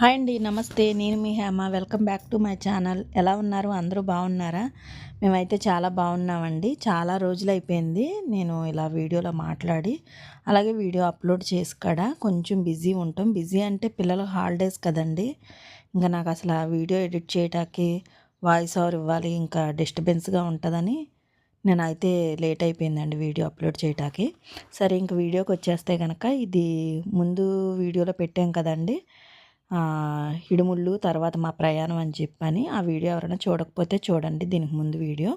Hi అండి నమస్తే. నేను మీ Hema. Welcome back to my channel. ఎలా ఉన్నారు? అందరూ బాగున్నారా? మేమైతే చాలా బాగున్నామండి. చాలా రోజులు అయిపోయింది నేను ఇలా వీడియోలో మాట్లాడి అలాగే వీడియో అప్లోడ్ చేసి కూడా కొంచెం బిజీ ఉంటాం. బిజీ అంటే పిల్లలు హాలిడేస్ కదండి. ఇంకా నాకు అసలు ఆ వీడియో ఎడిట్ చేయటానికి వాయిస్ ఓవర్ ఇవ్వాలి ఇంకా డిస్టర్బెన్స్గా ఉంటుందని నేను అయితే లేట్ అయిపోయిందండి వీడియో అప్లోడ్ చేయటానికి. సరే ఇంక వీడియోకి వచ్చేస్తే కనుక ఇది ముందు వీడియోలో పెట్టాం కదండి. ఇడుముళ్ళు తర్వాత మా ప్రయాణం అని చెప్పని ఆ వీడియో ఎవరైనా చూడకపోతే చూడండి దీనికి ముందు వీడియో.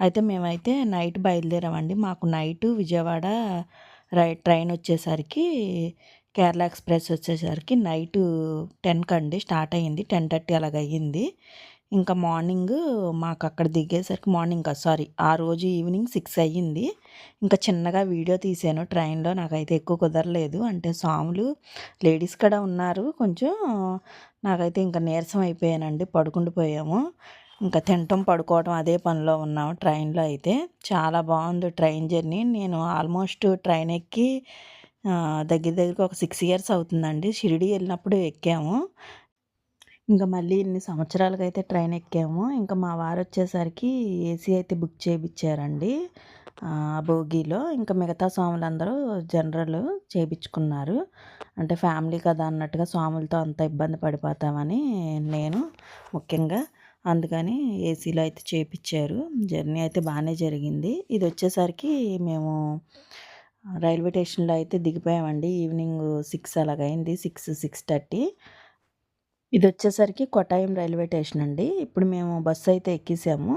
అయితే మేమైతే నైట్ బయలుదేరామండి. మాకు నైట్ విజయవాడ రై ట్రైన్ వచ్చేసరికి కేరళ ఎక్స్ప్రెస్ వచ్చేసరికి నైట్ టెన్కి అండి స్టార్ట్ అయ్యింది. టెన్ థర్టీ అలాగ అయ్యింది ఇంకా మార్నింగ్ మాకు అక్కడ దిగేసరికి మార్నింగ్ కాదు సారీ ఆ రోజు ఈవినింగ్ సిక్స్ అయ్యింది. ఇంకా చిన్నగా వీడియో తీసాను ట్రైన్లో నాకైతే ఎక్కువ కుదరలేదు. అంటే సాములు లేడీస్ కూడా ఉన్నారు కొంచెం. నాకైతే ఇంకా నీరసం అయిపోయానండి పడుకుండిపోయాము ఇంకా తినటం పడుకోవడం అదే పనిలో ఉన్నాము ట్రైన్లో అయితే. చాలా బాగుంది ట్రైన్ జర్నీ. నేను ఆల్మోస్ట్ ట్రైన్ ఎక్కి దగ్గర దగ్గరకు ఒక సిక్స్ ఇయర్స్ అవుతుందండి. షిరిడి వెళ్ళినప్పుడు ఎక్కాము. ఇంకా మళ్ళీ ఇన్ని సంవత్సరాలకైతే అయితే ట్రైన్ ఎక్కాము. ఇంకా మా వారు వచ్చేసరికి ఏసీ అయితే బుక్ చేయించారండి భోగిలో ఇంకా మిగతా స్వాములందరూ జనరల్ చేయించుకున్నారు అంటే ఫ్యామిలీ కదా అన్నట్టుగా స్వాములతో అంత ఇబ్బంది పడిపోతామని నేను ముఖ్యంగా అందుకని ఏసీలో అయితే చేయించారు జర్నీ అయితే బాగానే జరిగింది. ఇది వచ్చేసరికి మేము రైల్వే స్టేషన్లో అయితే దిగిపోయామండి. Evening six అలాగైంది. Six six thirty. ఇది వచ్చేసరికి కొట్టాయం రైల్వే స్టేషన్ అండి. ఇప్పుడు మేము బస్సు అయితే ఎక్కేసాము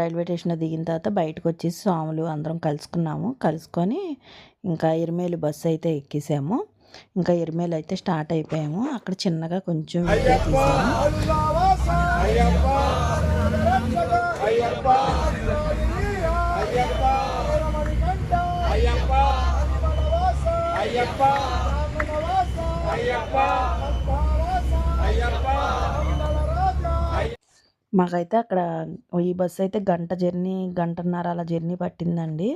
రైల్వే స్టేషన్లో దిగిన తర్వాత బయటకు వచ్చేసి స్వాములు అందరం కలుసుకున్నాము. కలుసుకొని ఇంకా ఇరిమేలు బస్సు అయితే ఎక్కేసాము. ఇంకా ఇరిమేలు అయితే స్టార్ట్ అయిపోయాము. అక్కడ చిన్నగా కొంచెం అయ్యప్ప! అయ్యప్ప! మాకైతే అక్కడ ఈ బస్సు అయితే గంట జర్నీ గంటన్నర అలా జర్నీ పట్టిందండి.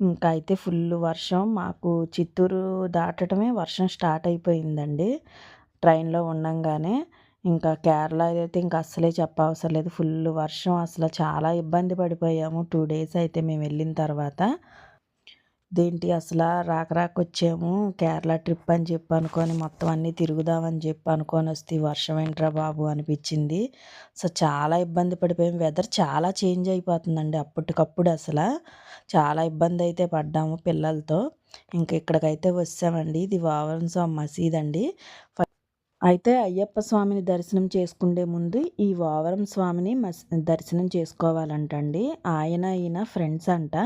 ఇంకా అయితే ఫుల్ వర్షం. మాకు చిత్తూరు దాటడమే వర్షం స్టార్ట్ అయిపోయిందండి. ట్రైన్లో ఉండంగానే ఇంకా కేరళ అయితే ఇంకా అస్సలే చెప్పవసరం లేదు. ఫుల్ వర్షం. అసలు చాలా ఇబ్బంది పడిపోయాము. టూ డేస్ అయితే మేము వెళ్ళిన తర్వాత. దేంటి అసలు రాక రాక వచ్చాము? కేరళ ట్రిప్ అని చెప్పి అనుకొని మొత్తం అన్నీ తిరుగుదామని చెప్పి అనుకొని వస్తే వర్షం ఏంట్రా బాబు అనిపించింది. సో చాలా ఇబ్బంది పడిపోయాం. వెదర్ చాలా చేంజ్ అయిపోతుందండి అప్పటికప్పుడు అసలు. చాలా ఇబ్బంది అయితే పడ్డాము పిల్లలతో. ఇంకా ఇక్కడికైతే వచ్చామండి. ఇది వావరం మసీద్ అండి అయితే అయ్యప్ప స్వామిని దర్శనం చేసుకుండే ముందు ఈ వావరం స్వామిని మస్ దర్శనం చేసుకోవాలంటండి. ఆయన ఈయన ఫ్రెండ్స్ అంట.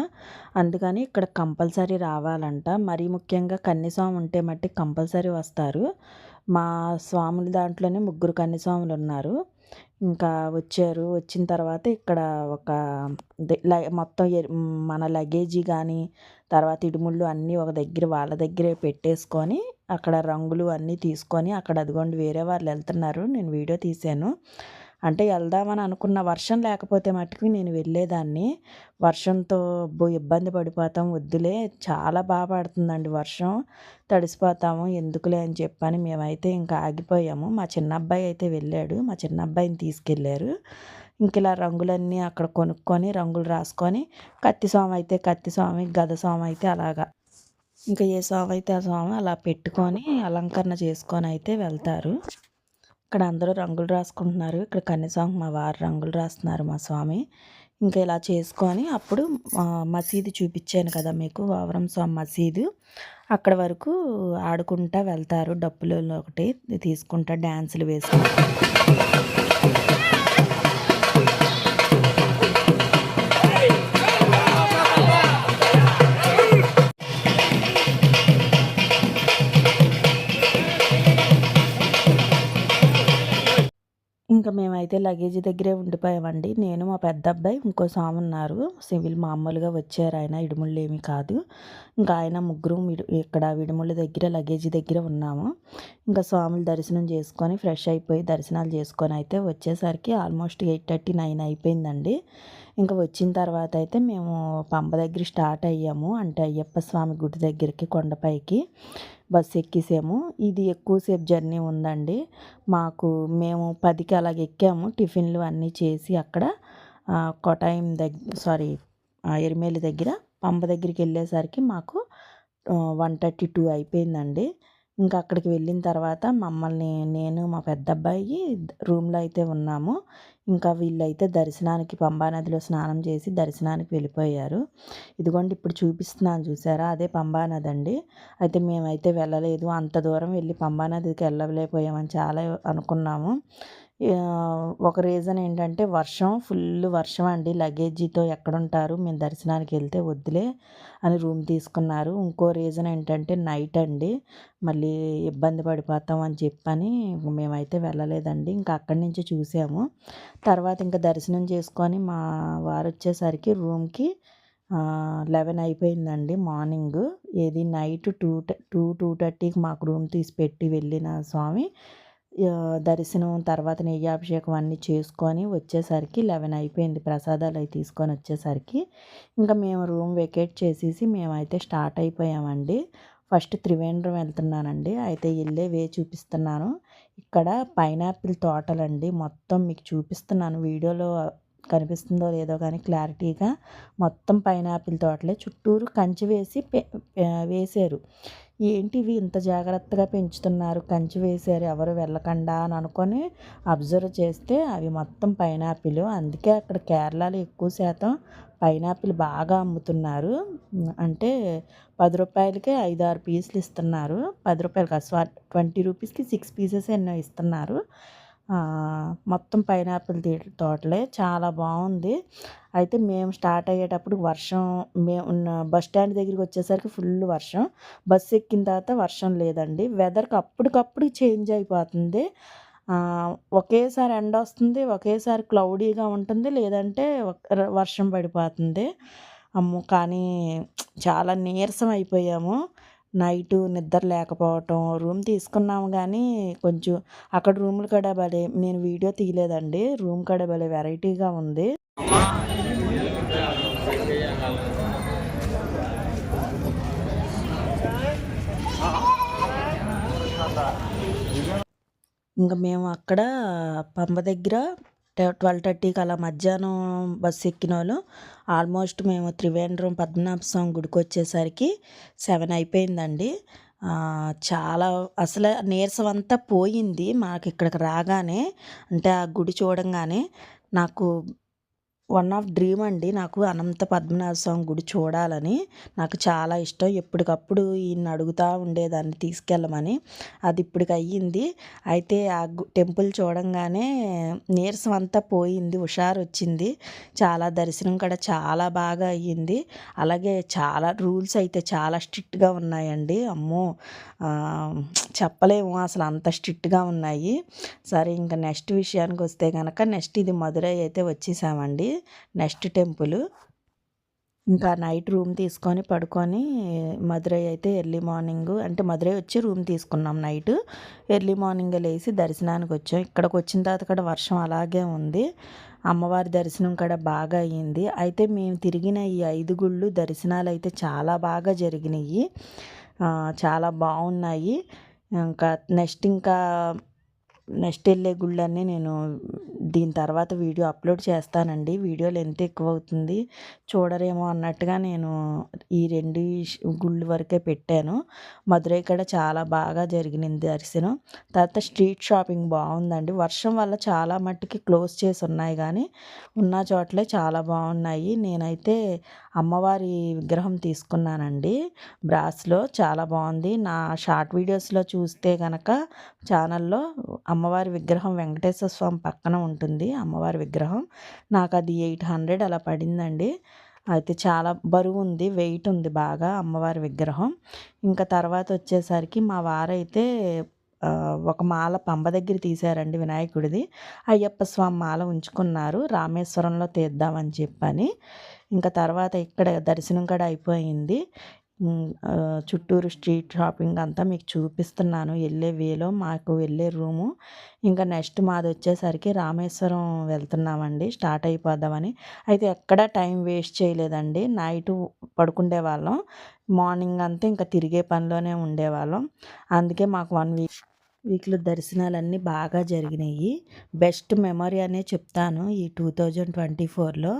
అందుకని ఇక్కడ కంపల్సరీ రావాలంట. మరీ ముఖ్యంగా కన్యస్వామి ఉంటే మట్టి కంపల్సరీ వస్తారు. మా స్వాముల దాంట్లోనే ముగ్గురు కన్యస్వాములు ఉన్నారు. ఇంకా వచ్చారు. వచ్చిన తర్వాత ఇక్కడ ఒక మొత్తం మన లగేజీ కానీ తర్వాత ఇడుముళ్ళు అన్నీ ఒక దగ్గర వాళ్ళ దగ్గరే పెట్టేసుకొని అక్కడ రంగులు అన్నీ తీసుకొని అక్కడ అదిగోండి వేరే వాళ్ళు వెళ్తున్నారు నేను వీడియో తీశాను. అంటే వెళ్దామని అనుకున్న వర్షం లేకపోతే మటుకు నేను వెళ్ళేదాన్ని. వర్షంతో ఇబ్బంది పడిపోతాం వద్దులే చాలా బాగా పడుతుందండి వర్షం. తడిసిపోతాము ఎందుకులే అని చెప్పని మేమైతే ఇంకా ఆగిపోయాము. మా చిన్న అబ్బాయి అయితే వెళ్ళాడు మా చిన్న అబ్బాయిని తీసుకెళ్ళారు. ఇంక ఇలా రంగులన్నీ అక్కడ కొనుక్కొని రంగులు రాసుకొని కత్తి స్వామి అయితే కత్తి స్వామి గద స్వామి అయితే అలాగా. ఇంకా ఏ స్వామి అయితే ఆ స్వామి అలా పెట్టుకొని అలంకరణ చేసుకొని అయితే వెళ్తారు. ఇక్కడ అందరూ రంగులు రాసుకుంటున్నారు. ఇక్కడ కన్యస్వామి మా వారు రంగులు రాస్తున్నారు మా స్వామి. ఇంకా ఇలా చేసుకొని అప్పుడు మసీదు చూపించాను కదా మీకు వావరం స్వామి మసీదు. అక్కడ వరకు ఆడుకుంటా వెళ్తారు. డప్పులు ఒకటి తీసుకుంటా డ్యాన్సులు వేసుకుంటా. మేమైతే లగేజ్ దగ్గరే ఉండిపోయామండి. నేను మా పెద్ద అబ్బాయి ఇంకో స్వామి ఉన్నారు. సివిల్ మామూలుగా వచ్చారు. ఆయన ఇడుముళ్ళు ఏమీ కాదు. ఇంకా ఆయన ముగ్గురు ఇక్కడ విడుముళ్ళ దగ్గర లగేజ్ దగ్గర ఉన్నాము. ఇంకా స్వాములు దర్శనం చేసుకొని ఫ్రెష్ అయిపోయి దర్శనాలు చేసుకొని అయితే వచ్చేసరికి ఆల్మోస్ట్ ఎయిట్ థర్టీ నైన్ అయిపోయిందండి. ఇంకా వచ్చిన తర్వాత అయితే మేము పంప దగ్గర స్టార్ట్ అయ్యాము. అంటే అయ్యప్ప స్వామి గుడి దగ్గరికి కొండపైకి. బస్సు ఎక్కేసాము. ఇది ఎక్కువసేపు జర్నీ ఉందండి. మాకు మేము పదికి అలాగ ఎక్కాము. టిఫిన్లు అన్నీ చేసి అక్కడ కొటాయం దగ్గర సారీ ఎరిమేలి దగ్గర పంప దగ్గరికి వెళ్ళేసరికి మాకు వన్ థర్టీ టూ అయిపోయిందండి. ఇంకా అక్కడికి వెళ్ళిన తర్వాత మమ్మల్ని నేను మా పెద్ద అబ్బాయి రూమ్లో అయితే ఉన్నాము. ఇంకా వీళ్ళైతే దర్శనానికి పంబానదిలో స్నానం చేసి దర్శనానికి వెళ్ళిపోయారు. ఇదిగోండి ఇప్పుడు చూపిస్తున్నాను చూసారా? అదే పంబానది అండి అయితే మేమైతే వెళ్ళలేదు. అంత దూరం వెళ్ళి పంబానదికి వెళ్ళలేకపోయామని చాలా అనుకున్నాము. ఒక రీజన్ ఏంటంటే వర్షం ఫుల్ వర్షం అండి. లగేజీతో ఎక్కడుంటారు? మేము దర్శనానికి వెళ్తే వద్దులే అని రూమ్ తీసుకున్నారు. ఇంకో రీజన్ ఏంటంటే నైట్ అండి. మళ్ళీ ఇబ్బంది పడిపోతాం అని చెప్పని మేమైతే వెళ్ళలేదండి. ఇంకా అక్కడి నుంచి చూసాము. తర్వాత ఇంకా దర్శనం చేసుకొని మా వారు వచ్చేసరికి రూమ్కి లెవెన్ అయిపోయిందండి మార్నింగ్ ఏది నైట్ టూ టూ టూ థర్టీకి మాకు రూమ్ తీసి పెట్టి వెళ్ళిన స్వామి దర్శనం తర్వాత నెయ్యాభిషేకం అన్నీ చేసుకొని వచ్చేసరికి లెవెన్ అయిపోయింది. ప్రసాదాలు అవి తీసుకొని వచ్చేసరికి ఇంకా మేము రూమ్ వెకేట్ చేసేసి మేమైతే స్టార్ట్ అయిపోయామండి. ఫస్ట్ త్రివేంద్రం వెళ్తున్నానండి. అయితే వెళ్ళే వే చూపిస్తున్నాను. ఇక్కడ పైనాపిల్ తోటలండి. మొత్తం మీకు చూపిస్తున్నాను. వీడియోలో కనిపిస్తుందో లేదో కానీ క్లారిటీగా మొత్తం పైనాపిల్ తోటలే. చుట్టూరు కంచి వేసి వేశారు. ఏంటివి ఇంత జాగ్రత్తగా పెంచుతున్నారు? కంచి వేశారు. ఎవరు వెళ్ళకుండా అని అనుకొని అబ్జర్వ్ చేస్తే అవి మొత్తం పైనాపిల్. అందుకే అక్కడ కేరళలో ఎక్కువ శాతం పైనాపిల్ బాగా అమ్ముతున్నారు. అంటే పది రూపాయలకే ఐదు ఆరు పీసులు ఇస్తున్నారు. పది రూపాయలు కాదు ట్వంటీ రూపీస్కి సిక్స్ పీసెస్ ఎన్నో ఇస్తున్నారు. మొత్తం పైనాపిల్ తోటలే చాలా బాగుంది. అయితే మేము స్టార్ట్ అయ్యేటప్పుడు వర్షం మేము బస్ స్టాండ్ దగ్గరికి వచ్చేసరికి ఫుల్ వర్షం. బస్సు ఎక్కిన తర్వాత వర్షం లేదండి. వెదర్కి అప్పటికప్పుడు చేంజ్ అయిపోతుంది. ఒకేసారి ఎండ వస్తుంది ఒకేసారి క్లౌడీగా ఉంటుంది లేదంటే వర్షం పడిపోతుంది. అమ్మో కానీ చాలా నీరసం అయిపోయాము. నైటు నిద్ర లేకపోవటం రూమ్ తీసుకున్నాము కానీ కొంచెం అక్కడ రూములు కూడా భలే నేను వీడియో తీయలేదండి. రూమ్ కూడా భలే వెరైటీగా ఉంది. ఇంకా మేము అక్కడ పంప దగ్గర ట్వెల్వ్ థర్టీకి అలా మధ్యాహ్నం బస్సు ఎక్కిన వాళ్ళు ఆల్మోస్ట్ మేము త్రివేంద్రం పద్మనాభ స్వామి గుడికి వచ్చేసరికి సెవెన్ అయిపోయిందండి. చాలా అసలు నీరసం అంతా పోయింది మాకు ఇక్కడికి రాగానే. అంటే ఆ గుడి చూడంగానే నాకు వన్ ఆఫ్ డ్రీమ్ అండి. నాకు అనంత పద్మనాభ స్వామి గుడి చూడాలని. నాకు చాలా ఇష్టం. ఎప్పటికప్పుడు ఈయన అడుగుతూ ఉండేదాన్ని తీసుకెళ్ళమని. అది ఇప్పటికి అయ్యింది. అయితే ఆ టెంపుల్ చూడంగానే నీరసం అంతా పోయింది. హుషారు వచ్చింది చాలా దర్శనం కూడా చాలా బాగా అయ్యింది. అలాగే చాలా రూల్స్ అయితే చాలా స్ట్రిక్ట్గా ఉన్నాయండి. అమ్మో! చెప్పలేము. అసలు అంత స్ట్రిక్ట్గా ఉన్నాయి. సరే ఇంకా నెక్స్ట్ విషయానికి వస్తే కనుక నెక్స్ట్ ఇది మధురై అయితే వచ్చేసామండి. Next temple. ఇంకా నైట్ రూమ్ తీసుకొని పడుకొని మధురై అయితే ఎర్లీ మార్నింగ్ అంటే మధురై వచ్చి రూమ్ తీసుకున్నాం నైట్. ఎర్లీ మార్నింగ్ లేచి దర్శనానికి వచ్చాం. ఇక్కడికి వచ్చిన తర్వాత కూడా వర్షం అలాగే ఉంది. అమ్మవారి దర్శనం కూడా బాగా అయ్యింది అయితే మేము తిరిగిన ఈ ఐదు గుళ్ళు దర్శనాలు అయితే చాలా బాగా జరిగినాయి. చాలా బాగున్నాయి. ఇంకా నెక్స్ట్ ఇంకా నెక్స్ట్ వెళ్ళే గుళ్ళన్నీ నేను దీని తర్వాత వీడియో అప్లోడ్ చేస్తానండి. వీడియో లెంత్ ఎక్కువ అవుతుంది చూడరేమో అన్నట్టుగా నేను ఈ రెండు గుళ్ళు వరకే పెట్టాను. మధురై ఇక్కడ చాలా బాగా జరిగింది దర్శనం. తర్వాత స్ట్రీట్ షాపింగ్ బాగుందండి. వర్షం వల్ల చాలా మట్టుకి క్లోజ్ చేసి ఉన్నాయి కానీ ఉన్న చోట్లే చాలా బాగున్నాయి. నేనైతే అమ్మవారి విగ్రహం తీసుకున్నానండి. బ్రాస్లో చాలా బాగుంది. నా షార్ట్ వీడియోస్లో చూస్తే కనుక ఛానల్లో అమ్మవారి విగ్రహం వెంకటేశ్వర స్వామి పక్కన ఉంటుంది అమ్మవారి విగ్రహం. నాకు అది ఎయిట్ హండ్రెడ్ అలా పడిందండి. అయితే చాలా బరువు ఉంది వెయిట్ ఉంది బాగా అమ్మవారి విగ్రహం. ఇంకా తర్వాత వచ్చేసరికి మా వారైతే ఒక మాల పంబ దగ్గర తీశారండి వినాయకుడిది. అయ్యప్ప స్వామి మాల ఉంచుకున్నారు. రామేశ్వరంలో తీద్దామని చెప్పని. ఇంకా తర్వాత ఇక్కడ దర్శనం కూడా అయిపోయింది. చుట్టూరు స్ట్రీట్ షాపింగ్ అంతా మీకు చూపిస్తున్నాను. వెళ్ళే వేలో మాకు వెళ్ళే రూము. ఇంకా నెక్స్ట్ మాది వచ్చేసరికి రామేశ్వరం వెళ్తున్నామండి. స్టార్ట్ అయిపోదామని. అయితే ఎక్కడ టైం వేస్ట్ చేయలేదండి. నైట్ పడుకుండే వాళ్ళం. మార్నింగ్ అంతా ఇంకా తిరిగే పనిలోనే ఉండేవాళ్ళం. అందుకే మాకు వన్ వీక్ వీక్లో దర్శనాలన్నీ బాగా జరిగినాయి. బెస్ట్ మెమరీ అనే చెప్తాను ఈ టూ థౌజండ్ ట్వంటీ ఫోర్లో.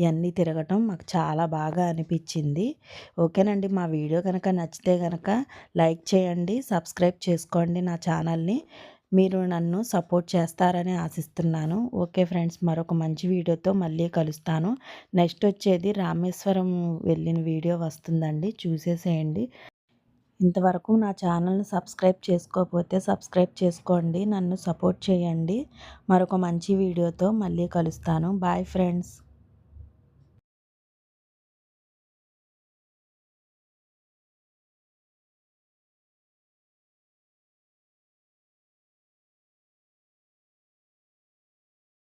ఇవన్నీ తిరగటం మాకు చాలా బాగా అనిపించింది. ఓకేనండి మా వీడియో కనుక నచ్చితే కనుక లైక్ చేయండి సబ్స్క్రైబ్ చేసుకోండి నా ఛానల్ని. మీరు నన్ను సపోర్ట్ చేస్తారని ఆశిస్తున్నాను. ఓకే ఫ్రెండ్స్ మరొక మంచి వీడియోతో మళ్ళీ కలుస్తాను. నెక్స్ట్ వచ్చేది రామేశ్వరం వెళ్ళిన వీడియో వస్తుందండి చూసేసేయండి. ఇంతవరకు నా ఛానల్ని సబ్స్క్రైబ్ చేసుకోకపోతే సబ్స్క్రైబ్ చేసుకోండి నన్ను సపోర్ట్ చేయండి. మరొక మంచి వీడియోతో మళ్ళీ కలుస్తాను. Bye friends.